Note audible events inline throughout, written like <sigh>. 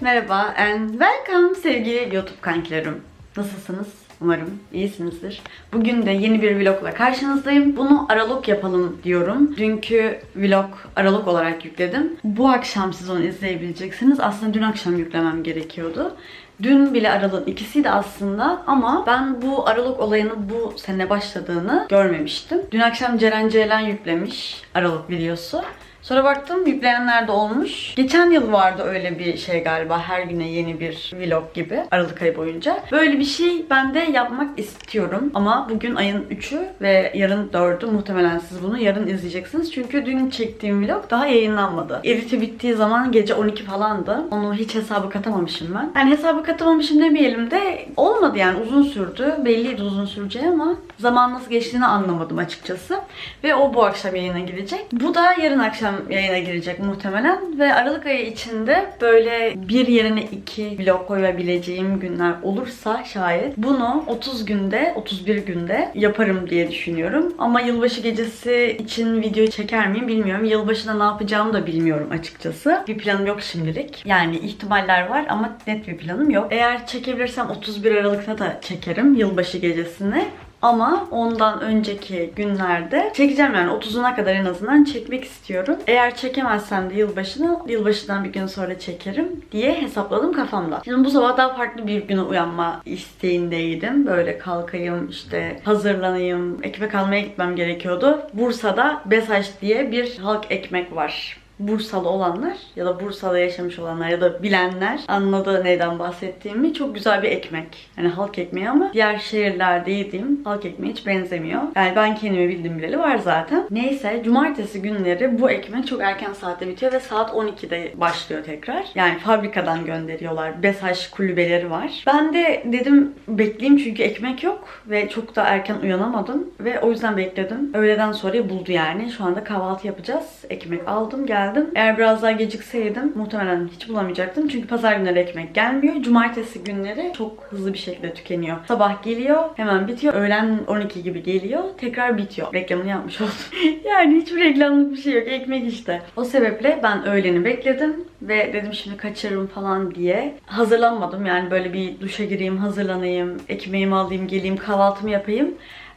merhaba and welcome sevgili YouTube kankilerim. Nasılsınız? Umarım iyisinizdir. Bugün de yeni bir vlogla karşınızdayım. Bunu aralık yapalım diyorum. Dünkü vlog aralık olarak yükledim. Bu akşam siz onu izleyebileceksiniz. Aslında dün akşam yüklemem gerekiyordu. Dün bile Aralık'ın ikisiydi aslında ama ben bu Aralık olayının bu sene başladığını görmemiştim. Dün akşam Ceren Ceylan yüklemiş Aralık videosu. Sonra baktım yükleyenler de olmuş. Geçen yıl vardı öyle bir şey galiba her güne yeni bir vlog gibi Aralık ayı boyunca. Böyle bir şey ben de yapmak istiyorum ama bugün ayın 3'ü ve yarın 4'ü muhtemelen siz bunu yarın izleyeceksiniz. Çünkü dün çektiğim vlog daha yayınlanmadı. Editi bittiği zaman gece 12 falandı. Onu hiç hesabı katamamışım ben. Yani hesabı katamamışım demeyelim de olmadı yani uzun sürdü. Belliydi uzun süreceği ama zaman nasıl geçtiğini anlamadım açıkçası. Ve o bu akşam yayına girecek. Bu da yarın akşam yayına girecek muhtemelen. Ve Aralık ayı içinde böyle bir yerine iki vlog koyabileceğim günler olursa şayet bunu 30 günde, 31 günde yaparım diye düşünüyorum. Ama yılbaşı gecesi için video çeker miyim bilmiyorum. Yılbaşında ne yapacağımı da bilmiyorum açıkçası. Bir planım yok şimdilik. Yani ihtimaller var ama net bir planım yok. Eğer çekebilirsem 31 Aralık'ta da çekerim yılbaşı gecesini. Ama ondan önceki günlerde çekeceğim yani 30'una kadar en azından çekmek istiyorum. Eğer çekemezsem de yılbaşını yılbaşından bir gün sonra çekerim diye hesapladım kafamda. Şimdi bu sabah daha farklı bir güne uyanma isteğindeydim. Böyle kalkayım işte hazırlanayım. Ekmek almaya gitmem gerekiyordu. Bursa'da Besaç diye bir halk ekmek var. Bursalı olanlar ya da Bursa'da yaşamış olanlar ya da bilenler anladı neyden bahsettiğimi. Çok güzel bir ekmek. Yani halk ekmeği ama diğer şehirlerde yediğim halk ekmeği hiç benzemiyor. Yani ben kendimi bildim bileli var zaten. Neyse cumartesi günleri bu ekmek çok erken saatte bitiyor ve saat 12'de başlıyor tekrar. Yani fabrikadan gönderiyorlar. Besaç kulübeleri var. Ben de dedim bekleyeyim çünkü ekmek yok ve çok da erken uyanamadım ve o yüzden bekledim. Öğleden sonra buldu yani. Şu anda kahvaltı yapacağız. Ekmek aldım geldim. Eğer biraz daha gecikseydim muhtemelen hiç bulamayacaktım. Çünkü pazar günleri ekmek gelmiyor. Cumartesi günleri çok hızlı bir şekilde tükeniyor. Sabah geliyor, hemen bitiyor. Öğlen 12 gibi geliyor, tekrar bitiyor. Reklamını yapmış oldum. <laughs> yani hiçbir reklamlık bir şey yok. Ekmek işte. O sebeple ben öğleni bekledim ve dedim şimdi kaçırırım falan diye hazırlanmadım. Yani böyle bir duşa gireyim, hazırlanayım, ekmeğimi alayım, geleyim, kahvaltımı yapayım.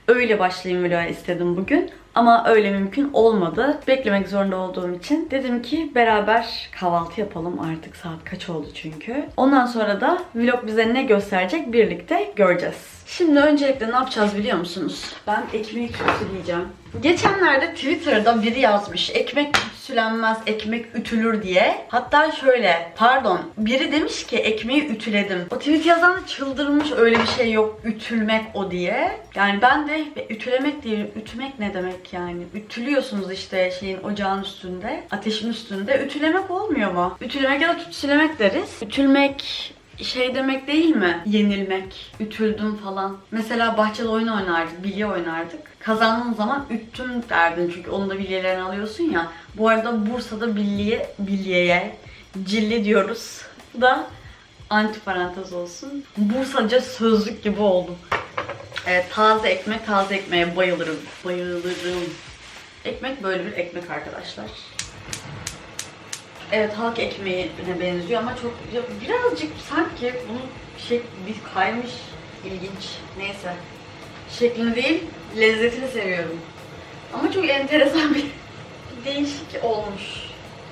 Öyle başlayayım vloga istedim bugün. Ama öyle mümkün olmadı. Beklemek zorunda olduğum için dedim ki beraber kahvaltı yapalım artık saat kaç oldu çünkü. Ondan sonra da vlog bize ne gösterecek birlikte göreceğiz. Şimdi öncelikle ne yapacağız biliyor musunuz? Ben ekmeği tütsüleyeceğim. Geçenlerde Twitter'da biri yazmış ekmek tütsülenmez, ekmek ütülür diye. Hatta şöyle, pardon, biri demiş ki ekmeği ütüledim. O tweet yazan da çıldırmış öyle bir şey yok, ütülmek o diye. Yani ben de ütülemek değil, ütmek ne demek yani? Ütülüyorsunuz işte şeyin ocağın üstünde, ateşin üstünde. Ütülemek olmuyor mu? Ütülemek ya da tütsülemek deriz. Ütülmek şey demek değil mi? Yenilmek, ütüldüm falan. Mesela bahçede oyun oynardık, bilye oynardık. Kazandığın zaman üttüm derdin çünkü onu da bilyelerini alıyorsun ya. Bu arada Bursa'da bilye, bilyeye cilli diyoruz. Bu da anti parantez olsun. Bursaca sözlük gibi oldu. Evet, taze ekmek, taze ekmeğe bayılırım. Bayılırım. Ekmek böyle bir ekmek arkadaşlar. Evet halk ekmeğine benziyor ama çok birazcık sanki bunun şey bir kaymış ilginç. Neyse. Şeklini değil, lezzetini seviyorum. Ama çok enteresan <laughs> bir değişik olmuş.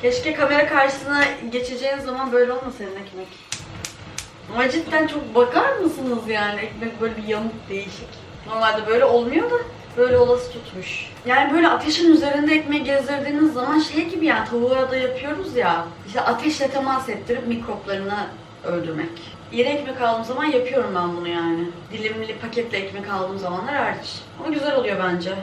Keşke kamera karşısına geçeceğin zaman böyle olmasaydı ekmek. Ama cidden çok bakar mısınız yani ekmek böyle bir yamuk değişik. Normalde böyle olmuyor da böyle olası tutmuş. Yani böyle ateşin üzerinde ekmeği gezdirdiğiniz zaman şey gibi yani tavuğa da yapıyoruz ya. İşte ateşle temas ettirip mikroplarını öldürmek. Yeni ekmek aldığım zaman yapıyorum ben bunu yani. Dilimli paketli ekmek aldığım zamanlar hariç. Ama güzel oluyor bence.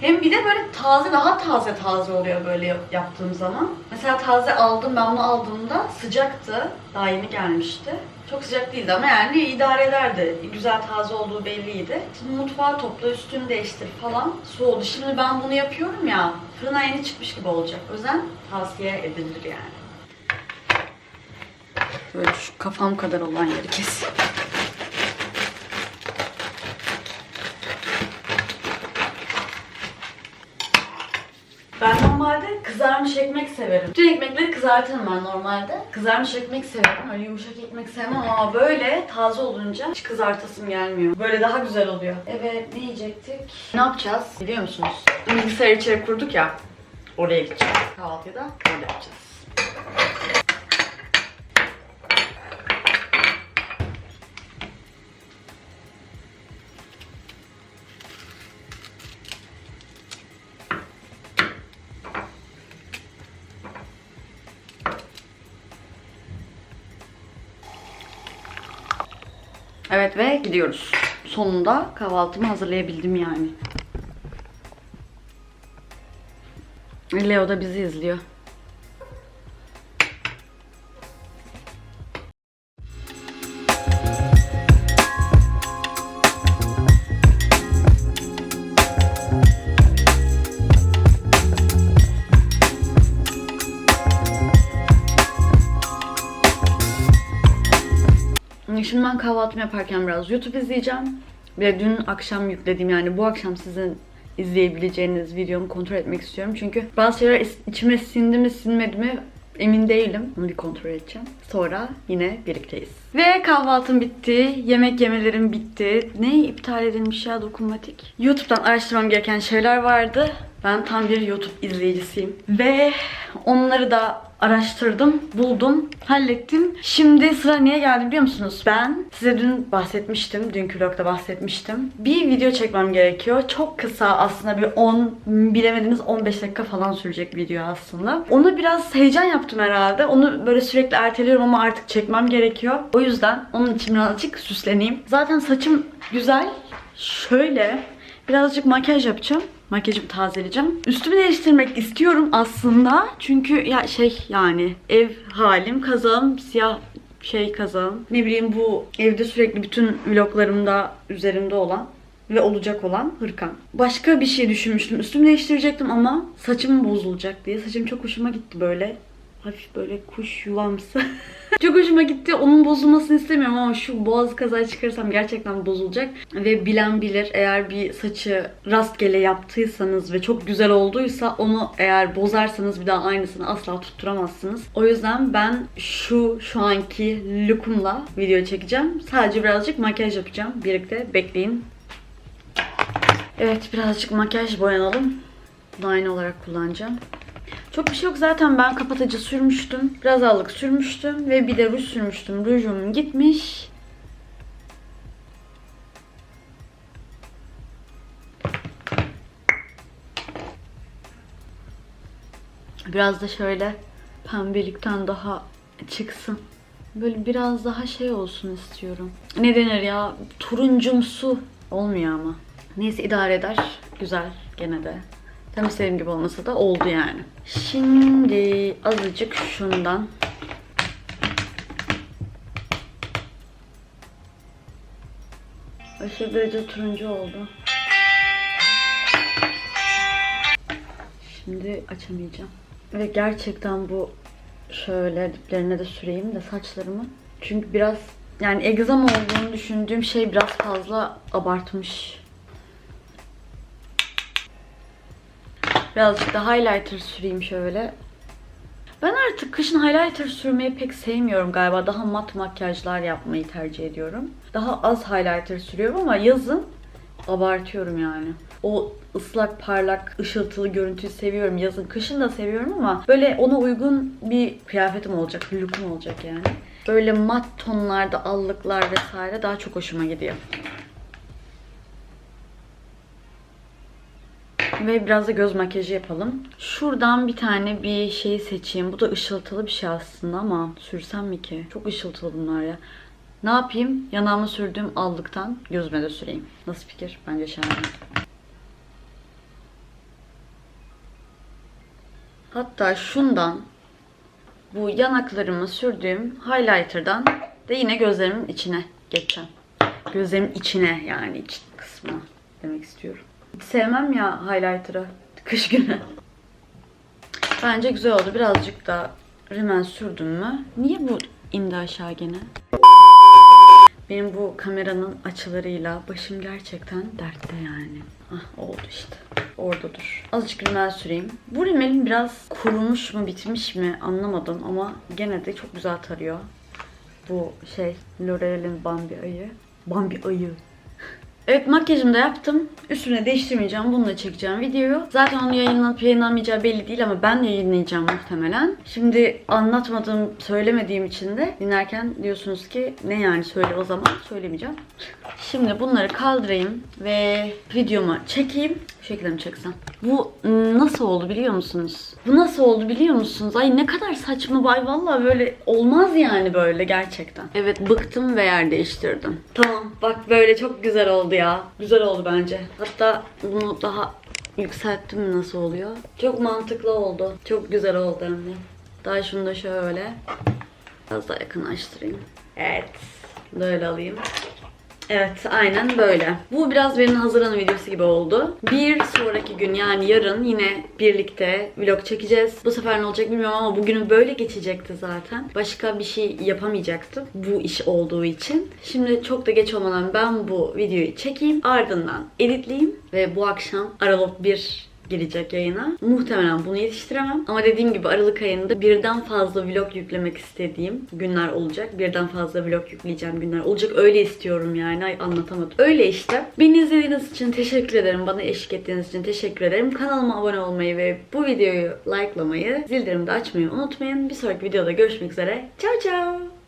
Hem bir de böyle taze, daha taze taze oluyor böyle yap- yaptığım zaman. Mesela taze aldım, ben bunu aldığımda sıcaktı. Daha yeni gelmişti. Çok sıcak değildi ama yani idare ederdi. Güzel taze olduğu belliydi. Şimdi mutfağı topla, üstünü değiştir falan. Soğudu. Şimdi ben bunu yapıyorum ya, fırına yeni çıkmış gibi olacak. O yüzden tavsiye edilir yani. Böyle şu kafam kadar olan yeri kes. Ben normalde kızarmış ekmek severim. Bütün ekmekleri kızartırım ben normalde. Kızarmış ekmek severim. Öyle yumuşak ekmek sevmem ama böyle taze olunca hiç kızartasım gelmiyor. Böyle daha güzel oluyor. Evet ne yiyecektik? Ne yapacağız biliyor musunuz? Bilgisayar içeri kurduk ya. Oraya gideceğiz. Kahvaltıda öyle yapacağız. Evet ve gidiyoruz. Sonunda kahvaltımı hazırlayabildim yani. Leo da bizi izliyor. Şimdi ben kahvaltımı yaparken biraz YouTube izleyeceğim. Ve dün akşam yüklediğim yani bu akşam sizin izleyebileceğiniz videomu kontrol etmek istiyorum. Çünkü bazı şeyler içime sindi mi sinmedi mi emin değilim. Bunu bir kontrol edeceğim. Sonra yine birlikteyiz. Ve kahvaltım bitti. Yemek yemelerim bitti. Ne iptal edilmiş ya dokunmatik? YouTube'dan araştırmam gereken şeyler vardı. Ben tam bir YouTube izleyicisiyim. Ve onları da araştırdım, buldum, hallettim. Şimdi sıra niye geldi biliyor musunuz? Ben size dün bahsetmiştim, dünkü vlogda bahsetmiştim. Bir video çekmem gerekiyor. Çok kısa aslında bir 10, bilemediniz 15 dakika falan sürecek video aslında. Onu biraz heyecan yaptım herhalde. Onu böyle sürekli erteliyorum ama artık çekmem gerekiyor. O yüzden onun için birazcık süsleneyim. Zaten saçım güzel. Şöyle birazcık makyaj yapacağım. Makyajımı tazeleyeceğim. Üstümü değiştirmek istiyorum aslında. Çünkü ya şey yani ev halim kazağım siyah şey kazağım. Ne bileyim bu evde sürekli bütün vloglarımda üzerimde olan ve olacak olan hırkam. Başka bir şey düşünmüştüm. Üstümü değiştirecektim ama saçım bozulacak diye. Saçım çok hoşuma gitti böyle. Hafif böyle kuş yuvamsı. <laughs> çok hoşuma gitti. Onun bozulmasını istemiyorum ama şu boğaz kazayı çıkarırsam gerçekten bozulacak. Ve bilen bilir eğer bir saçı rastgele yaptıysanız ve çok güzel olduysa onu eğer bozarsanız bir daha aynısını asla tutturamazsınız. O yüzden ben şu şu anki lookumla video çekeceğim. Sadece birazcık makyaj yapacağım. Birlikte bekleyin. Evet birazcık makyaj boyanalım. Aynı olarak kullanacağım. Çok bir şey yok zaten ben kapatıcı sürmüştüm. Biraz allık sürmüştüm ve bir de ruj sürmüştüm. Rujum gitmiş. Biraz da şöyle pembelikten daha çıksın. Böyle biraz daha şey olsun istiyorum. Ne denir ya? Turuncumsu olmuyor ama. Neyse idare eder. Güzel gene de. Tam istediğim gibi olmasa da oldu yani. Şimdi azıcık şundan. Aşırı derece turuncu oldu. Şimdi açamayacağım. Ve gerçekten bu şöyle diplerine de süreyim de saçlarımı. Çünkü biraz yani egzam olduğunu düşündüğüm şey biraz fazla abartmış. Birazcık da highlighter süreyim şöyle. Ben artık kışın highlighter sürmeyi pek sevmiyorum galiba. Daha mat makyajlar yapmayı tercih ediyorum. Daha az highlighter sürüyorum ama yazın abartıyorum yani. O ıslak, parlak, ışıltılı görüntüyü seviyorum. Yazın, kışın da seviyorum ama böyle ona uygun bir kıyafetim olacak, lookum olacak yani. Böyle mat tonlarda allıklar vesaire daha çok hoşuma gidiyor. Ve biraz da göz makyajı yapalım. Şuradan bir tane bir şey seçeyim. Bu da ışıltılı bir şey aslında ama sürsem mi ki? Çok ışıltılı bunlar ya. Ne yapayım? Yanağıma sürdüğüm allıktan gözüme de süreyim. Nasıl fikir? Bence şahane. Hatta şundan bu yanaklarımı sürdüğüm highlighter'dan da yine gözlerimin içine geçeceğim. Gözlerimin içine yani iç kısmına demek istiyorum. Sevmem ya highlighter'ı kış günü. Bence güzel oldu. Birazcık da rimel sürdüm mü? Niye bu indi aşağı gene? Benim bu kameranın açılarıyla başım gerçekten dertte yani. Ah oldu işte. Orada dur. Azıcık rimel süreyim. Bu rimelim biraz kurumuş mu bitmiş mi anlamadım ama gene de çok güzel tarıyor. Bu şey L'Oreal'in Bambi ayı. Bambi ayı. Evet makyajımı da yaptım. Üstüne değiştirmeyeceğim. Bununla çekeceğim videoyu. Zaten onu yayınlanıp yayınlanmayacağı belli değil ama ben yayınlayacağım muhtemelen. Şimdi anlatmadığım, söylemediğim için de dinlerken diyorsunuz ki ne yani söyle o zaman söylemeyeceğim. Şimdi bunları kaldırayım ve videoma çekeyim. Bu şekilde mi çeksem? Bu nasıl oldu biliyor musunuz? Bu nasıl oldu biliyor musunuz? Ay ne kadar saçma bay vallahi böyle olmaz yani böyle gerçekten. Evet bıktım ve yer değiştirdim. Tamam bak böyle çok güzel oldu ya. Güzel oldu bence. Hatta bunu daha yükselttim nasıl oluyor? Çok mantıklı oldu. Çok güzel oldu hem de. Daha şunu da şöyle biraz daha yakınlaştırayım. Evet. Böyle alayım. Evet aynen böyle. Bu biraz benim hazırlanma videosu gibi oldu. Bir sonraki gün yani yarın yine birlikte vlog çekeceğiz. Bu sefer ne olacak bilmiyorum ama bugünün böyle geçecekti zaten. Başka bir şey yapamayacaktım bu iş olduğu için. Şimdi çok da geç olmadan ben bu videoyu çekeyim. Ardından editleyeyim ve bu akşam Aralık 1 gelecek yayına. Muhtemelen bunu yetiştiremem. Ama dediğim gibi Aralık ayında birden fazla vlog yüklemek istediğim günler olacak. Birden fazla vlog yükleyeceğim günler olacak. Öyle istiyorum yani. Ay anlatamadım. Öyle işte. Beni izlediğiniz için teşekkür ederim. Bana eşlik ettiğiniz için teşekkür ederim. Kanalıma abone olmayı ve bu videoyu likelamayı, zillerimi de açmayı unutmayın. Bir sonraki videoda görüşmek üzere. Ciao ciao.